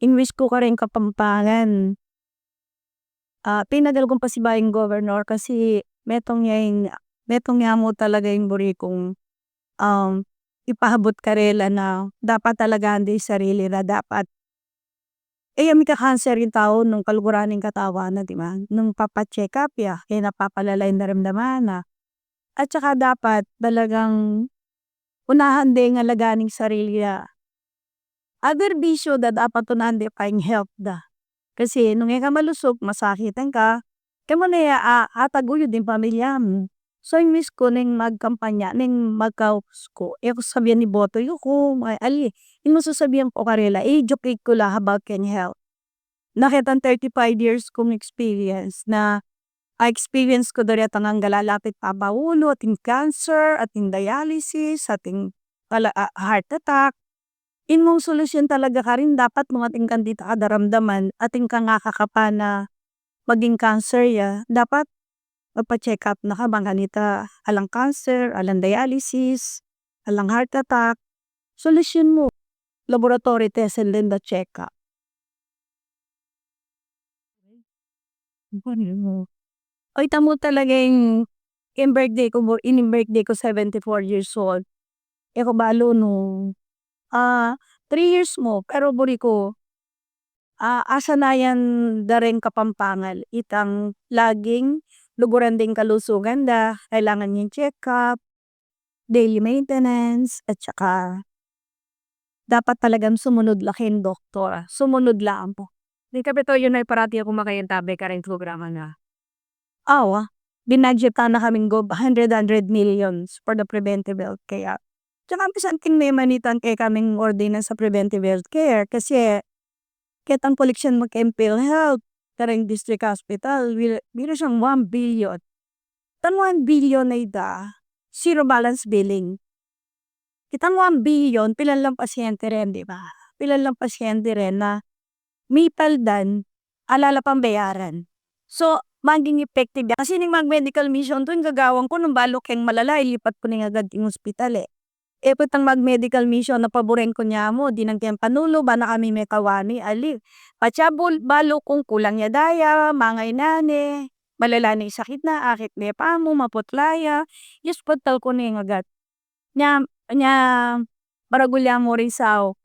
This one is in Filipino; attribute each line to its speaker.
Speaker 1: Inwis ko ka rin Kapampangan. Ah, pinagal kong pasibayeng gobernador kasi metong yaing metong nga mo talaga yung buri kong um, ipahabot karela na dapat talagaan di sarili na dapat eh ka cancer yung tao nung kaluguraning katawan na di ba? Nung papa-check up ya, kaya napapalala yung naramdaman na. At saka dapat talagang unahan di nga laganing sarili ya. Other bisyo da dapat unahan di pa yung health da. Kasi nung nga malusog, masakitan ka, kamo na ya ah, hataguyod yung pamilya mo. So inwis ko ning magkampanya ning magkaus ko, eh kung sabihan ni boto yuko may ali, imo sasabihan ko karela i-educate ko la about ken health. Nakitang 35 years kong experience na a experience ko diri at ang galalapit pabaulo ating cancer, ating dialysis, ating pala ah, heart attack. Imong solusyon talaga ka rin dapat mo ating kandita kadaramdaman ating ka nga kakapa na maging cancer ya, dapat magpa-check up na ka bang ganita alang cancer, alang dialysis, alang heart attack. Solusyon mo laboratory test and then the check up. Oy tamo talaga yung yung birthday ko ining birthday ko 74 years old. Eh kabalo no ah, 3 years mo pero buri ko ah, asa na yan dareng Kapampangan itang laging luguran ding kalusugan da, kailangan yung check up, daily maintenance, at saka dapat talagang sumunod la ken doktor, sumunod lang po.
Speaker 2: Di kapitoyo na parati ako makayantabi ka rin programa na.
Speaker 1: Awa, binadgetan na kaming go 100 100 millions for the preventive health care. Tsaka bisan king may manitan kay kaming ordinance sa preventive health care kasi kitang koleksyon mo ken PhilHealth kareng district hospital biro siyang 1 billion. Tan 1 billion na ida, zero balance billing. Kitang 1 billion pilan lang pasyente ren di ba? Pilan lang pasyente ren na may paldan alala pang bayaran. So maging effective ya kasi ning mag medical mission to gagawon ko nung balo keng malala ilipat ko ning agad ing ospital eh. Eh putang mag medical mission na paboren ko niya mo di nang ken panulo ba na kami may kawani ali. Patsabol balo kung kulang ya daya, mangay nani, malala ni sakit na akit ni pamo maputlaya, yes patal ko ning agad. Nya nya baragulya mo rin sao